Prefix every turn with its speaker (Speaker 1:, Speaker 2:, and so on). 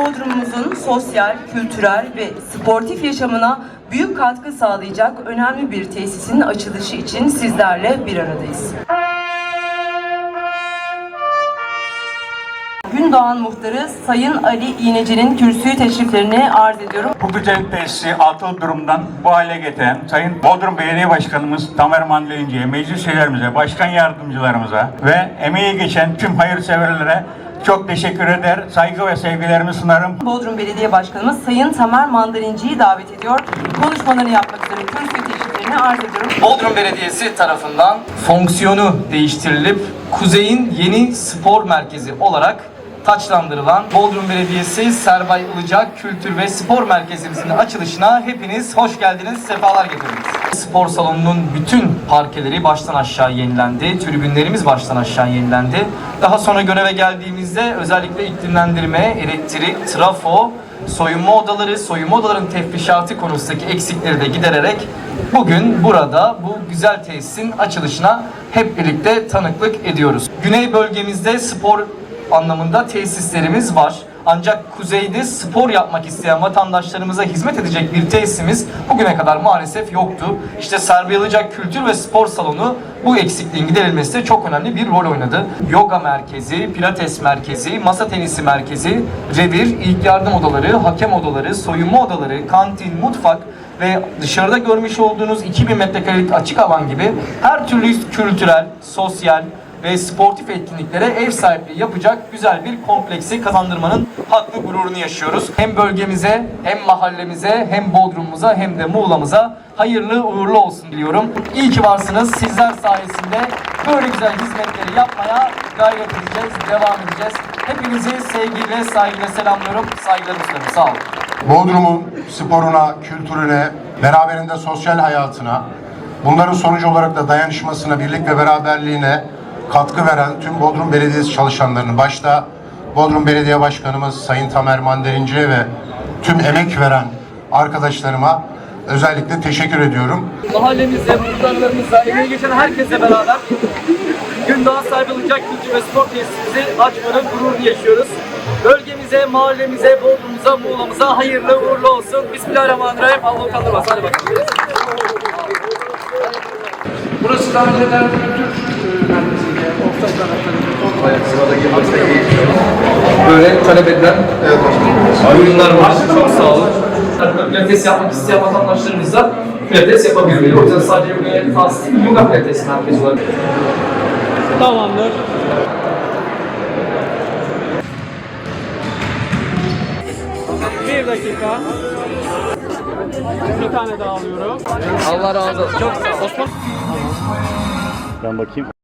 Speaker 1: Bodrum'umuzun sosyal, kültürel ve sportif yaşamına büyük katkı sağlayacak önemli bir tesisin açılışı için sizlerle bir aradayız. Gündoğan Muhtarı Sayın Ali İğneci'nin kürsüyü teşriflerini arz ediyorum.
Speaker 2: Bu güzel tesisi atıl durumdan bu hale getiren Sayın Bodrum Belediye Başkanımız Tamer Mandelinci'ye, meclis üyelerimize, başkan yardımcılarımıza ve emeği geçen tüm hayırseverlere çok teşekkür eder, saygı ve sevgilerimi sunarım.
Speaker 1: Bodrum Belediye Başkanımız Sayın Tamer Mandalinci'yi davet ediyor. Konuşmalarını yapmak üzere kürsüyü teşriflerini arz ediyorum.
Speaker 3: Bodrum Belediyesi tarafından fonksiyonu değiştirilip Kuzey'in yeni spor merkezi olarak taçlandırılan Bodrum Belediyesi Serbay Ilıcak Kültür ve Spor Merkezimizin açılışına hepiniz hoş geldiniz, sefalar getirdiniz. Spor salonunun bütün parkeleri baştan aşağı yenilendi, tribünlerimiz baştan aşağı yenilendi. Daha sonra göreve geldiğimizde özellikle iklimlendirme, elektrik, trafo, soyunma odaları, soyunma odaların tefrişatı konusundaki eksikleri de gidererek bugün burada bu güzel tesisin açılışına hep birlikte tanıklık ediyoruz. Güney bölgemizde spor anlamında tesislerimiz var. Ancak kuzeyde spor yapmak isteyen vatandaşlarımıza hizmet edecek bir tesisimiz bugüne kadar maalesef yoktu. İşte Serbi Kültür ve Spor Salonu bu eksikliğin giderilmesinde çok önemli bir rol oynadı. Yoga merkezi, pilates merkezi, masa tenisi merkezi, revir, ilk yardım odaları, hakem odaları, soyunma odaları, kantin, mutfak ve dışarıda görmüş olduğunuz 2000 metrekarelik açık alan gibi her türlü kültürel, sosyal, ve sportif etkinliklere ev sahipliği yapacak güzel bir kompleksi kazandırmanın hakkı gururunu yaşıyoruz. Hem bölgemize, hem mahallemize, hem Bodrum'umuza, hem de Muğla'mıza hayırlı uğurlu olsun diliyorum. İyi ki varsınız. Sizler sayesinde böyle güzel hizmetleri yapmaya gayret edeceğiz, devam edeceğiz. Hepinizi sevgiyle, saygıyla selamlıyorum. Saygılarımı sunarım. Sağ olun.
Speaker 4: Bodrum'un sporuna, kültürüne, beraberinde sosyal hayatına, bunların sonucu olarak da dayanışmasına, birlik ve beraberliğine katkı veren tüm Bodrum Belediyesi çalışanlarını, başta Bodrum Belediye Başkanımız Sayın Tamer Mandelinci'ye ve tüm emek veren arkadaşlarıma özellikle teşekkür ediyorum.
Speaker 3: mahallemizde, muhtarlarımızla, emeği geçen herkesle beraber Gündoğan sahibi olacak kültür ve spor tesisimizi açmanın gururunu yaşıyoruz. Bölgemize, mahallemize, Bodrum'umuza, Muğla'mıza hayırlı uğurlu olsun. Bismillahirrahmanirrahim. Allah kaldırmaz. Hadi bakalım.
Speaker 5: Burası daha önceden kültür e, Orta tarafları.
Speaker 3: Böyle talep edilen oyunlar var. Çok sağ olun. Pilates yapmak isteyen vatandaşlarımız da pilates yapabiliyor. O yüzden sadece yogaya khas değil, yoga pilates merkezi olarak.
Speaker 5: Tamamdır. Bir dakika. Bir tane daha alıyorum.
Speaker 3: Allah razı olsun. Çok sağ ol. Osman.
Speaker 6: Ben bakayım.